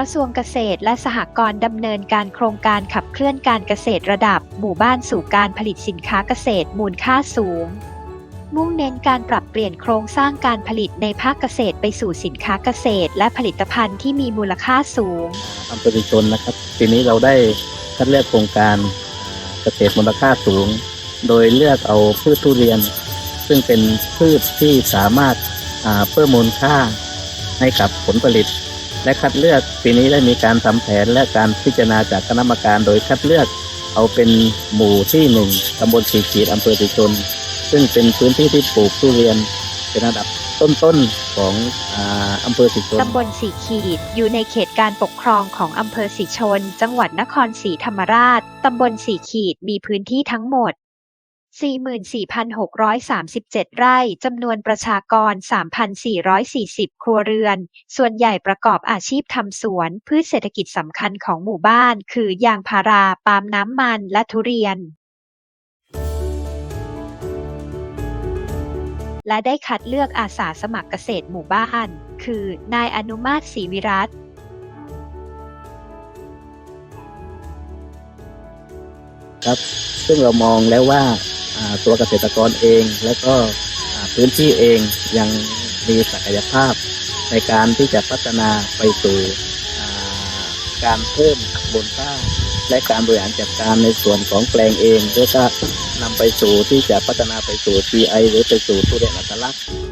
กระทรวงเกษตรและสหกรณ์ดำเนินการโครงการขับเคลื่อนการเกษตรระดับ หมู่บ้านสู่การผลิตสินค้าเกษตรมูลค่าสูง มุ่งเน้นการปรับเปลี่ยนโครงสร้างการผลิตในภาคเกษตรไปสู่สินค้าเกษตร และผลิตภัณฑ์ที่มีมูลค่าสูงอำเภอชนนะครับปีนี้เราได้คัดเลือกโครงการเกษตรมูลค่าสูง โดยเลือกเอาพืชทุเรียน ซึ่งเป็นพืชที่สามารถเพิ่มมูลค่าให้กับผลผลิต และคัดเลือกปีนี้ได้มีการทำแผนและการพิจารณาจากคณะกรรมการโดยคัดเลือกเอาเป็นหมู่ที่หนึ่งตำบลสีขีดอำเภอศรีชน ซึ่งเป็นพื้นที่ที่ปลูกทุเรียนเป็นระดับต้นๆของอำเภอศรีชนตำบลสีขีดอยู่ในเขตการปกครองของอำเภอสีชน จังหวัดนครศรีธรรมราชตำบลสีขีดมีพื้นที่ทั้งหมด 44,637 ไร่ จำนวนประชากร 3,440 ครัวเรือน ส่วนใหญ่ประกอบอาชีพทำสวน พืชเศรษฐกิจสำคัญของหมู่บ้าน คือยางพารา ปาล์มน้ำมัน และทุเรียน และได้คัดเลือกอาสาสมัครเกษตรหมู่บ้าน คือนายอนุมาตศรีวิรัตครับ ซึ่งเรามองแล้วว่า ตัวเกษตรกรเอง และก็พื้นที่เองยังมีศักยภาพในการที่จะพัฒนาไปสู่การเพิ่มมูลค่าและการบริหารจัดการในส่วนของแปลงเองเพื่อจะนำไปสู่ที่จะพัฒนาไปสู่ GI หรือไปสู่ทุเรียนอัตลักษณ์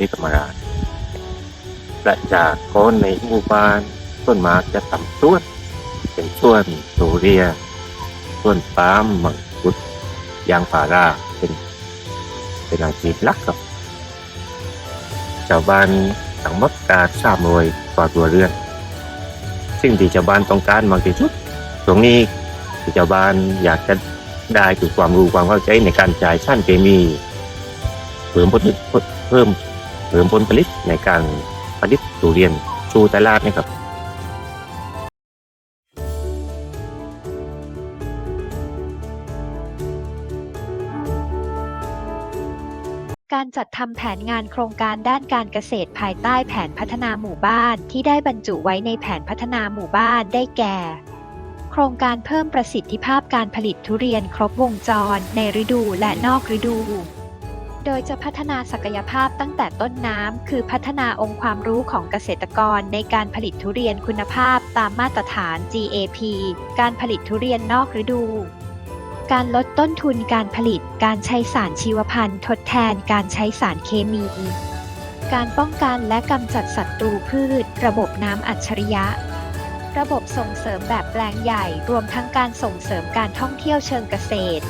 รีธรรมราชและจากคนในหมู่บ้านต้นไม้จะทำสวนเป็นสวนทุเรียนสวนปาล์มมังคุดยางพาราเป็นเป็นอาชีพหลักครับชาวบ้านทั้งหมดกาสามรวยกว่าตัวเรือนสิ่งที่ชาวบ้านต้องการมากที่สุด ตรงนี้ที่ชาวบ้านอยากจะ ได้คือความรู้ความเข้าใจในการจ่ายสารเคมี เพิ่มผลเพิ่มเพิ่มผลผลิตในการผลิตทุเรียนสู่ตลาดนะครับการจัดทำแผนงานโครงการด้านการเกษตรภายใต้แผนพัฒนาหมู่บ้านที่ได้บรรจุไว้ในแผนพัฒนาหมู่บ้านได้แก่ โครงการเพิ่มประสิทธิภาพการผลิตทุเรียนครบวงจรในฤดูและนอกฤดู โดยจะพัฒนาศักยภาพตั้งแต่ต้นน้ำ คือพัฒนาองค์ความรู้ของเกษตรกรในการผลิตทุเรียนคุณภาพตามมาตรฐาน GAP การผลิตทุเรียนนอกฤดูการลดต้นทุนการผลิต การใช้สารชีวพันธุ์ ทดแทนการใช้สารเคมี การป้องกันและกำจัดศัตรูพืช ระบบน้ำอัจฉริยะ ระบบส่งเสริมแบบแปลงใหญ่ รวมทั้งการส่งเสริมการท่องเที่ยวเชิงเกษตร